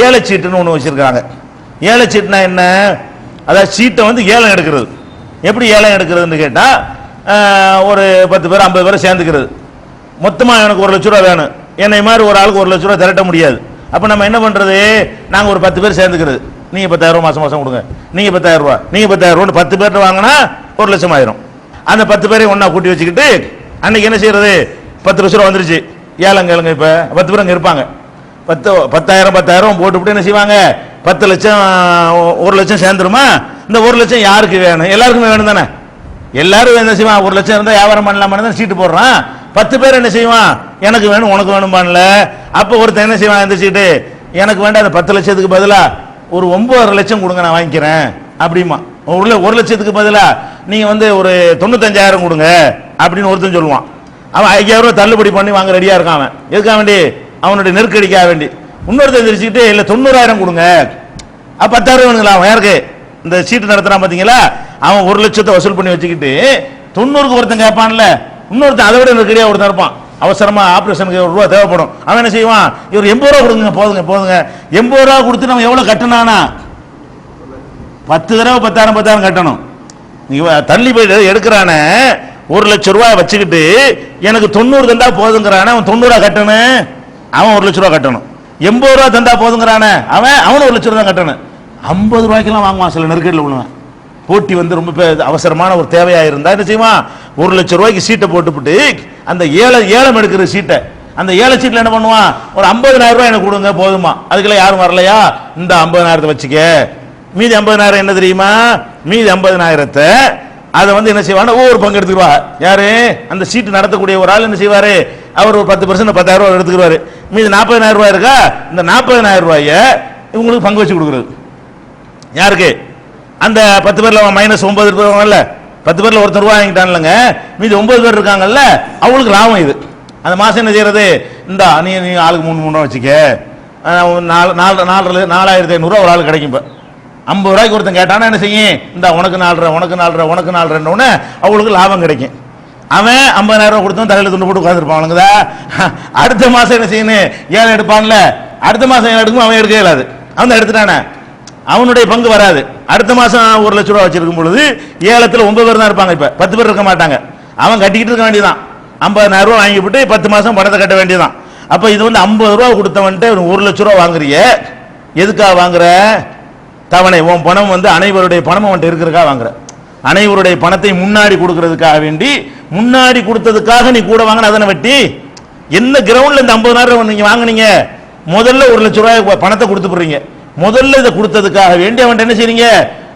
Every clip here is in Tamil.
ஏழை சீட்டுன்னு ஒன்று வச்சிருக்காங்க. ஏழை என்ன? அதாவது சீட்டை வந்து ஏலம் எடுக்கிறது. எப்படி ஏலம் எடுக்கிறதுன்னு கேட்டால் ஒரு பத்து பேர் ஐம்பது பேர் சேர்ந்துக்கிறது. மொத்தமாக எனக்கு ஒரு லட்ச ரூபா வேணும். என்னை மாதிரி ஒரு ஆளுக்கு ஒரு லட்ச ரூபா திரட்ட முடியாது. அப்போ நம்ம என்ன பண்ணுறது நாங்கள் ஒரு பத்து பேர் சேர்ந்துக்கிறது. நீங்கள் பத்தாயிரம் ரூபா மாதம் மாதம் கொடுங்க. நீங்கள் பத்தாயிரம் ரூபா. நீங்கள் பத்தாயிரம் பத்து பேர் வாங்கினா ஒரு லட்சம் ஆயிரும். அந்த பத்து பேரையும் ஒன்றா கூட்டி வச்சுக்கிட்டு அன்னைக்கு என்ன செய்யறது? பத்து லட்ச ரூபா வந்துருச்சு. ஏழங்க ஏழுங்க இப்போ பத்து பேர் அங்கே இருப்பாங்க. பத்து பத்தாயிரம் பத்தாயிரம் போட்டுவிட்டு என்ன செய்வாங்க? பத்து லட்சம் ஒரு லட்சம் சேர்ந்துருமா? இந்த ஒரு லட்சம் யாருக்கு வேணும்? எல்லாருக்குமே வேணும் தானே? எல்லாரும் என்ன செய்வான்? ஒரு லட்சம் இருந்தால் வியாபாரம் பண்ணலாமான்னு தான் சீட்டு போடுறான்? பத்து பேர் என்ன செய்வான்? எனக்கு வேணும் உனக்கு வேணும்பான்ல அப்போ ஒருத்தன் என்ன செய்வான் இந்த சீட்டு? எனக்கு வேண்டாம் அந்த பத்து லட்சத்துக்கு பதிலாக ஒரு ஒன்பதரை லட்சம் கொடுங்க நான் வாங்கிக்கிறேன். அப்படிமா உள்ள ஒரு லட்சத்துக்கு பதிலாக நீங்கள் வந்து ஒரு தொண்ணூத்தஞ்சாயிரம் கொடுங்க அப்படின்னு ஒருத்தன் சொல்லுவான். அவன் ஐயாயிரம் ரூபா தள்ளுபடி பண்ணி வாங்க ரெடியாக இருக்கான் அவன். எதுக்காக வேண்டி? அவனுடைய நெருக்கடிக்காக வேண்டி. இன்னொருத்தன் தெரிச்சுக்கிட்டு இல்லை தொண்ணூறாயிரம் கொடுங்க. பத்தாயிரம் வேணுங்களா அவன்? யாருக்கு? இந்த சீட்டு நடத்துறான் பார்த்தீங்களா அவன் ஒரு லட்சத்தை வசூல் பண்ணி வச்சுக்கிட்டு தொண்ணூறுக்கு ஒருத்தன் கேட்பான்ல. இன்னொருத்தன் அதை விட நெருக்கடியாக ஒருத்தன் இருப்பான். அவசரமாக ஆப்ரேஷனுக்கு ஒரு ரூபா தேவைப்படும். அவன் என்ன செய்வான்? இவர் எண்பது ரூபா கொடுங்க போதுங்க போதுங்க. எண்பது ரூபா கொடுத்து நம்ம எவ்வளோ கட்டணானா பத்து தடவை பத்தாயிரம் பத்தாயிரம் கட்டணும். நீங்க தள்ளி போய் எடுக்கிறானே. ஒரு லட்சம் ரூபாய் வச்சுக்கிட்டு எனக்கு தொண்ணூறு தந்தா போதுங்கிறானே அவன் தொண்ணூறா கட்டணும். அவன் ஒரு லட்ச ரூபா கட்டணும். எண்பது ரூபா தந்தா போதுங்கிறானே அவன் அவனும் ஒரு லட்ச ரூபா கட்டணும். ஐம்பது ரூபாய்க்கெல்லாம் வாங்குவான் சில நெருக்கடியில் விழுவேன் போட்டி வந்து ரொம்ப அவசரமான ஒரு தேவையாக இருந்தால் என்ன செய்வான்? ஒரு லட்சம் ரூபாய்க்கு சீட்டை போட்டுவிட்டு அந்த ஏழை ஏலம் எடுக்கிற சீட்டை அந்த ஏழை சீட்டில் என்ன பண்ணுவான்? ஒரு 50000 ரூபாய் எனக்கு கொடுங்க போதுமா. அதுக்கெல்லாம் யாரும் வரலையா? இந்த 50000 வச்சுக்க. மீதி 50000 என்ன தெரியுமா? மீதி 50000 அதை வந்து என்ன செய்வான் ஒவ்வொரு பங்கு எடுத்துக்குவா யாரு? அந்த சீட்டு நடத்தக்கூடிய ஒரு ஆள் என்ன செய்வாரு? அவர் ஒரு பத்து பர்சன்ட் பத்தாயிரம் ரூபாய் எடுத்துக்கிறாரு மீது 40000 ரூபாய் இருக்கா? இந்த 40000 ரூபாய இவங்களுக்கு பங்கு வச்சு கொடுக்குறது. யாருக்கு? அந்த பத்து பேர்ல மைனஸ் ஒன்பது இருக்கிறவங்கல்ல பத்து பேர்ல ஒருத்தர் ரூபாய் வாங்கிட்டான்லங்க. மீதி ஒன்பது பேர் இருக்காங்கல்ல அவங்களுக்கு லாபம் இது. அந்த மாசம் என்ன செய்யறது? இந்த நீ நீ ஆளுக்கு மூணு மூணு வச்சுக்க. நாலு நாலு நாலு நாலாயிரத்தி ஐநூறுரூவா ஒரு ஆள் கிடைக்கும் இப்போ. ஐம்பது ரூபாய்க்கு ஒருத்தன் கேட்டானா என்ன செய்யும்? இந்த உனக்கு நாலு உனக்கு நாலு உனக்கு நாலு ரூபான்னு அவங்களுக்கு லாபம் கிடைக்கும். அவன் ஐம்பதாயிரம் ரூபா கொடுத்தவன் தலையில துண்டு போட்டு உட்காந்துருப்பானுங்கதா அடுத்த மாசம் என்ன செய்யணும் ஏழை எடுப்பான்ல. அடுத்த மாசம் ஏழை எடுக்கும் அவன் எடுக்க இயலாது அவன் எடுத்துட்டானே. அவனுடைய பங்கு வராது. அடுத்த மாசம் ஒரு லட்ச ரூபா வச்சிருக்கும் பொழுது ஏலத்தில் ஒன்பது பேர் தான் இருப்பாங்க இப்ப. பத்து பேர் இருக்க மாட்டாங்க. அவன் கட்டிக்கிட்டு இருக்க வேண்டியதான் ஐம்பதாயிரம் ரூபா வாங்கி விட்டு பத்து மாசம் பணத்தை கட்ட வேண்டியதான் அப்ப இது வந்து ஐம்பது ரூபா கொடுத்தவன்ட்டு ஒரு லட்ச ரூபா வாங்குறிய? எதுக்காக வாங்குற? தவணை உன் பணம் வந்து அனைவருடைய பணம் அவன்கிட்ட இருக்கிறக்கா வாங்குற. அனைவருடைய பணத்தை முன்னாடி கொடுக்கறதுக்காக வேண்டி முன்னாடி கொடுத்ததுக்காக நீ கூட வாங்கின அதனை வெட்டி எந்த கிரவுண்ட்ல இந்த 50000 நீங்க வாங்குனீங்க? முதல்ல ஒரு லட்ச ரூபாய் பணத்தை கொடுத்து போடுறீங்க. முதல்ல இதை கொடுத்ததுக்காக வேண்டி அவன் என்ன செய்றீங்க?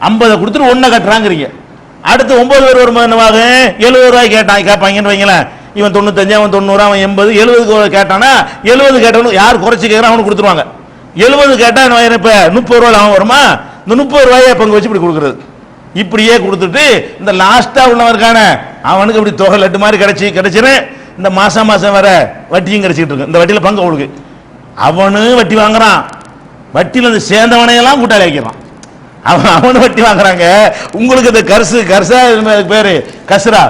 50 கொடுத்துட்டு ஒன்றை கட்டுறாங்கிறீங்க. அடுத்து ஒன்பது பேர் வரும்போது என்னவாக? எழுபது ரூபாய் கேட்டான் கேட்பாங்கன்னு வைங்களேன். இவன் தொண்ணூத்தஞ்சு அவன் தொண்ணூறு அவன் எண்பது எழுபதுக்கு கேட்டானா? எழுபது கேட்டவனு யார் குறைச்சி கேட்குறான் அவனுக்கு கொடுத்துருவாங்க. எழுபது கேட்டா என்ன இப்ப? முப்பது ரூபாய் அவன் வருமா? இந்த முப்பது ரூபாயை பங்கு வச்சு இப்படி கொடுக்குறது. இப்படியே கொடுத்துட்டு இந்த லாஸ்டா உள்ளவன் அவனுக்கு இப்படி தொகை லட்டு மாதிரி கிடைச்சி கிடைச்சிரு இந்த மாசம் மாசம் வர வட்டியும் கிடைச்சிட்டு இருக்கு. இந்த வட்டியில பங்கு அவளுக்கு. அவனும் வட்டி வாங்குறான். வட்டியில வந்து சேர்ந்தவனையெல்லாம் கூட்டாளி வைக்கிறான் அவன் அவனும் வட்டி வாங்குறாங்க. உங்களுக்கு இந்த கர்சு கர்சா பேரு? கசுரா.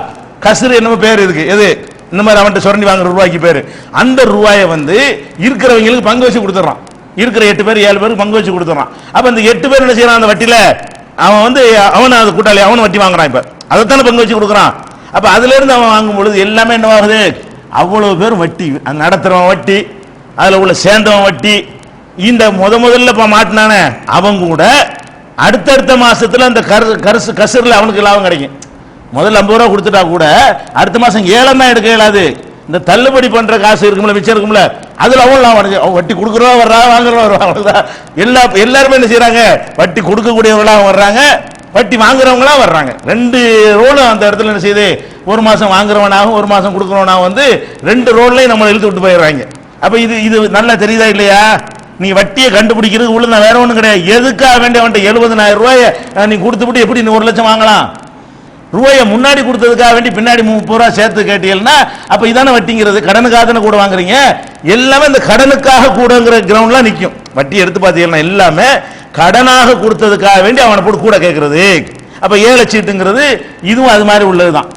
கசுரு என்னமோ பேர் இருக்கு எது? இந்த மாதிரி அவன்கிட்ட சுரண்டி வாங்குற ரூபாய்க்கு பேரு. அந்த ரூபாயை வந்து இருக்கிறவங்களுக்கு பங்கு வச்சு கொடுத்துறான் இருக்கிற எட்டு பேர் ஏழு பேருக்கு பங்கு வச்சு கொடுத்துறான் அப்ப இந்த எட்டு பேர் என்ன செய்யறான் அந்த வட்டியில? அவன் வந்து அவன் அது கூட்டாளி அவன் வட்டி வாங்குறான் இப்ப. அதைத்தானே பங்கு வச்சு கொடுக்குறான். அப்ப அதுல இருந்து அவன் வாங்கும் பொழுது எல்லாமே என்னவாகுது அவ்வளவு பேர் வட்டி நடத்துறவன் வட்டி அதுல உள்ள சேர்ந்தவன் வட்டி. இந்த முத முதல்ல இப்ப மாட்டினானே அவன் கூட அடுத்தடுத்த மாசத்துல அந்த கரு கருசு கசுரில் அவனுக்கு லாபம் கிடைக்கும். முதல்ல ஐம்பது ரூபா கொடுத்துட்டா கூட அடுத்த மாசம் ஏழம் தான் எடுக்க இயலாது. இந்த தள்ளுபடி பண்ற காசு இருக்கும்ல மிச்சம் இருக்கும்ல அதுல அவன் லாபம் அடைஞ்சு அவன் வட்டி கொடுக்குறவா வர்றா வாங்குறவா வர்றா எல்லா எல்லாருமே என்ன செய்கிறாங்க வட்டி கொடுக்கக்கூடியவங்களாம் வர்றாங்க வட்டி வாங்குறவங்களா வர்றாங்க. ரெண்டு ரோலும் அந்த இடத்துல என்ன செய்யுது? ஒரு மாசம் வாங்குறவனாகவும் ஒரு மாசம் கொடுக்குறவனாகவும் வந்து ரெண்டு ரோல்லையும் நம்மளை இழுத்து விட்டு போயிடுறாங்க. அப்ப இது இது நல்லா தெரியுதா இல்லையா? நீ வட்டியை கண்டுபிடிக்கிறது உள்ள நான் வேற ஒன்றும் கிடையாது. எதுக்காக வேண்டிய அவன்கிட்ட எழுபதனாயிரம் ரூபாய நீ கொடுத்துவிட்டு எப்படி நீ ஒரு லட்சம் வாங்கலாம்? ரூபாயை முன்னாடி கொடுத்ததுக்காக வேண்டி பின்னாடி முப்பது ரூபா சேர்த்து கேட்டீங்கன்னா அப்ப இதான வட்டிங்கிறது? கடனுக்காக தானே கூட வாங்குறீங்க? எல்லாமே இந்த கடனுக்காக கூடங்கிற கிரவுண்ட்ல நிற்கும் வட்டி எடுத்து பார்த்தீங்கன்னா எல்லாமே கடனாக கொடுத்ததுக்காக வேண்டி அவனை போட்டு கூட கேட்கறது அப்ப ஏழை சீட்டுங்கிறது இதுவும் அது மாதிரி உள்ளதுதான்.